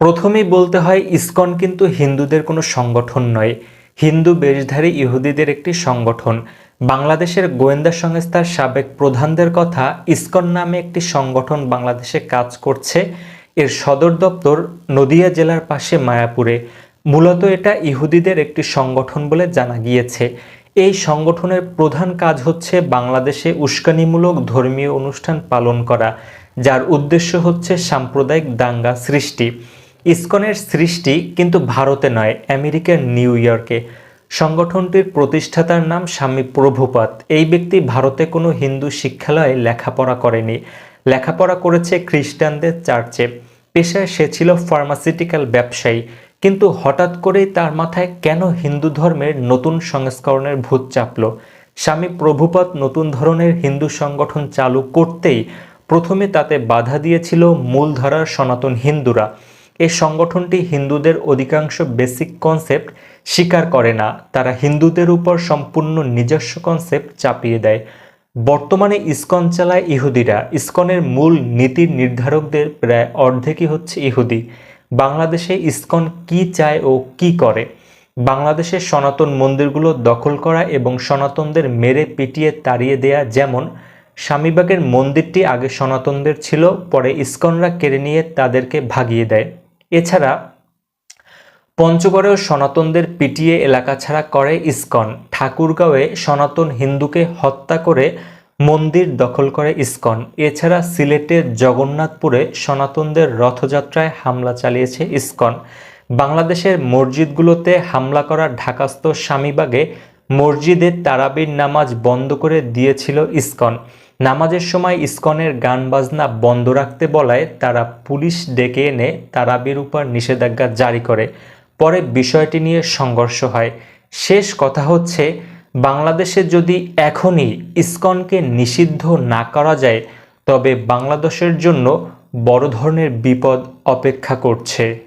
প্রথমেই বলতে হয়, ইসকন কিন্তু হিন্দুদের কোনো সংগঠন নয়। হিন্দু বেশধারী ইহুদিদের একটি সংগঠন। বাংলাদেশের গোয়েন্দা সংস্থার সাবেক প্রধানদের কথা, ইসকন নামে একটি সংগঠন বাংলাদেশে কাজ করছে। এর সদর দপ্তর নদিয়া জেলার পাশে মায়াপুরে। মূলত এটা ইহুদিদের একটি সংগঠন বলে জানা গিয়েছে। এই সংগঠনের প্রধান কাজ হচ্ছে বাংলাদেশে উস্কানিমূলক ধর্মীয় অনুষ্ঠান পালন করা, যার উদ্দেশ্য হচ্ছে সাম্প্রদায়িক দাঙ্গা সৃষ্টি। ইসকনের সৃষ্টি কিন্তু ভারতে নয়, আমেরিকার নিউ ইয়র্কে। সংগঠনটির প্রতিষ্ঠাতার নাম স্বামী প্রভুপাত। এই ব্যক্তি ভারতে কোনো হিন্দু শিক্ষালয়ে লেখাপড়া করেনি। লেখাপড়া করেছে খ্রিস্টানদের চার্চে। পেশায় সে ছিল ফার্মাসিউটিক্যাল ব্যবসায়ী। কিন্তু হঠাৎ করেই তার মাথায় কেন হিন্দু ধর্মের নতুন সংস্করণের ভূত চাপল? স্বামী প্রভুপাত নতুন ধরনের হিন্দু সংগঠন চালু করতেই প্রথমে তাতে বাধা দিয়েছিল মূলধারার সনাতন হিন্দুরা। এই সংগঠনটি হিন্দুদের অধিকাংশ বেসিক কনসেপ্ট স্বীকার করে না। তারা হিন্দুদের উপর সম্পূর্ণ নিজস্ব কনসেপ্ট চাপিয়ে দেয়। বর্তমানে ইসকন চালায় ইহুদিরা। ইসকনের মূল নীতির নির্ধারকদের প্রায় অর্ধেকই হচ্ছে ইহুদি। বাংলাদেশে ইসকন কি চায় ও কি করে? বাংলাদেশের সনাতন মন্দিরগুলো দখল করা এবং সনাতনদের মেরে পিটিয়ে তাড়িয়ে দেয়া যেমন, স্বামীবাগের মন্দিরটি আগে সনাতনদের ছিল, পরে ইস্কনরা কেড়ে নিয়ে তাদেরকে ভাগিয়ে দেয়। এছাড়া পঞ্চগড়েও সনাতনদের পিটিয়ে এলাকা ছাড়া করে ইস্কন। ঠাকুরগাঁওয়ে সনাতন হিন্দুকে হত্যা করে মন্দির দখল করে ইসকন। এছাড়া সিলেটের জগন্নাথপুরে সনাতনদের রথযাত্রায় হামলা চালিয়েছে ইস্কন। বাংলাদেশের মসজিদগুলোতে হামলা করা ঢাকাস্থ স্বামীবাগে মসজিদে তারাবির নামাজ বন্ধ করে দিয়েছিল ইসকন। নামাজের সময় ইস্কনের গান বাজনা বন্ধ রাখতে বলায় তারা পুলিশ ডেকে এনে তারাবির উপর নিষেধাজ্ঞা জারি করে। পরে বিষয়টি নিয়ে সংঘর্ষ হয়। শেষ কথা হচ্ছে, বাংলাদেশে যদি এখনই ইস্কনকে নিষিদ্ধ না করা যায়, তবে বাংলাদেশের জন্য বড় ধরনের বিপদ অপেক্ষা করছে।